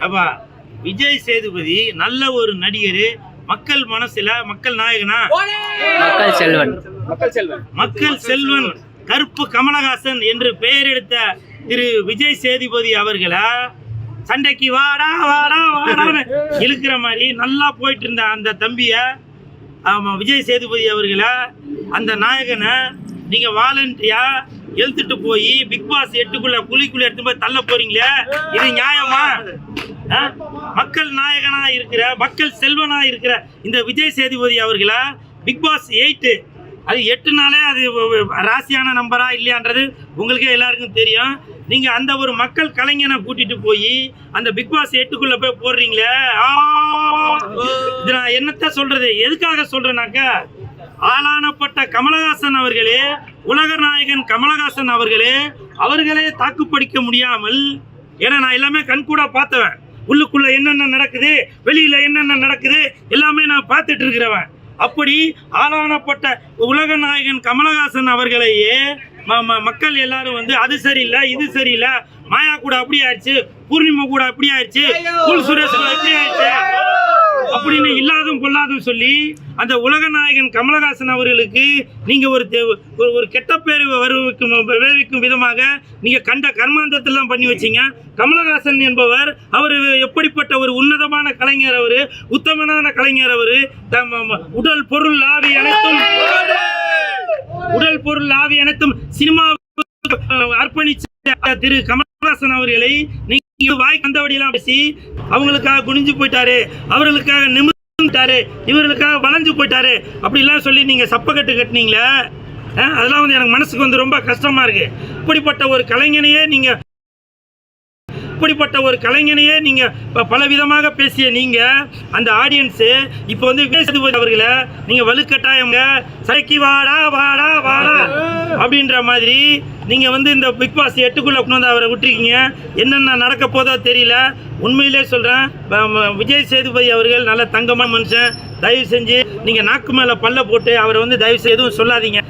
அப்பா விஜய் சேதுபதி நல்ல ஒரு நடிகர் மக்கள் மனசுல மக்கள் நாயகனா? மக்கள் செல்வன். மக்கள் செல்வன். மக்கள் செல்வன் கருப்பு கமலஹாசன் என்று பெயர் எடுத்த திரு விஜய் சேதுபதி அவர்களை சண்டைக்கு வாடா வாடா வாடான்னு இழுக்கிற மாதிரி நல்லா போயிட்டு இருந்த அந்த தம்பிய ஆமா விஜய் சேதுபதி அவர்களை அந்த நாயகனை நீங்க வாலண்டியா எழுத்துட்டு போய் பிக் பாஸ் எட்டுக்குள்ள குழிக்குள்ள எடுத்து போய் தள்ள போறீங்களே? இது நியாயமா? ஆ? மக்கள் நாயகனா இருக்கிற மக்கள் செல்வனா இருக்கிற இந்த விஜய் சேதுபதி அவர்களை? பிக் பாஸ் எயிட்டு அது எட்டு நாளே அது ராசியான நம்பரா இல்லையான்றது உங்களுக்கே எல்லாருக்கும் தெரியும். நீங்க அந்த ஒரு மக்கள் கலைஞனை கூட்டிட்டு போய் அந்த பிக் பாஸ் எட்டுக்குள்ள போய் போடுறீங்களே? இது நான் என்னத்த சொல்றது? எதுக்காக சொல்றேனாக்கா ஆளானப்பட்ட கமலஹாசன் அவர்களே உலக நாயகன் கமலஹாசன் அவர்களே அவர்களே தாக்குப்பிடிக்க முடியாமல் ஏன்னா நான் எல்லாமே கண்கூடாக பார்த்தவன். உள்ளுக்குள்ள என்னென்ன நடக்குது வெளியில என்னென்ன நடக்குது எல்லாமே நான் பார்த்துட்டு இருக்கிறவன். அப்படி ஆளானப்பட்ட உலக நாயகன் கமலஹாசன் அவர்களையே மக்கள் எல்லாரும் வந்து அது சரியில்லை இது சரியில்லை. மாயா கூட அப்படி ஆயிடுச்சு பூர்ணிமா கூட அப்படி ஆயிடுச்சு கூல் சுரேஷ் கூட இப்படி ஆயிடுச்சு. அப்படின்னு இல்லாதும் பொல்லாதும் சொல்லி அந்த உலக நாயகன் கமலஹாசன் அவர்களுக்கு நீங்க ஒரு ஒரு- கெட்ட பேர் வருவிக்கும் விளைவிக்கும் விதமாக நீங்க கண்ட கர்மாந்தத்தெல்லாம் பண்ணி வச்சீங்க. கமலஹாசன் என்பவர் அவர் எப்படிப்பட்ட ஒரு உன்னதமான கலைஞர் அவரு? உத்தமனான கலைஞர் அவரு? தம் உடல் பொருள் ஆவி அனைத்தும் உடல் பொருள் ஆவி அனைத்தும் சினிமா அர்ப்பணிச்ச திரு கமலஹாசன் அவர்களை நீங்க வாய் கந்தவடியெல்லாம் பேசி அவங்களுக்காக குனிஞ்சு போயிட்டாரு அவர்களுக்காக நிமிர்ந்துட்டாரு இவர்களுக்காக வளைஞ்சு போயிட்டாரு அப்படிலாம் சொல்லி நீங்க சப்பக்கட்டு கட்டினீங்களே அதெல்லாம் வந்து எனக்கு மனசுக்கு வந்து ரொம்ப கஷ்டமா இருக்கு. இப்படிப்பட்ட ஒரு கலைஞனையே நீங்க அப்படிப்பட்ட ஒரு கலைஞனையே நீங்க ப- பல விதமாக பேசிய நீங்க அந்த ஆடியன்ஸு இப்போ வந்து விஜய் சேதுபதி அவர்களை நீங்க வலுக்கட்டாயங்க சைக்கி வாடா வாடா வாடா அப்படின்ற மாதிரி நீங்க வந்து இந்த பிக் பாஸ் எட்டுக்குள்ள கொண்டு வந்து அவரை விட்டுருக்கீங்க. என்னென்ன நடக்க போதோ தெரியல. உண்மையிலே சொல்றேன் விஜய் சேதுபதி அவர்கள் நல்ல தங்கமான மனுஷன். தயவு செஞ்சு நீங்க நாக்கு மேல பல்ல போட்டு அவரை வந்து தயவு செய்து எதுவும் சொல்லாதீங்க.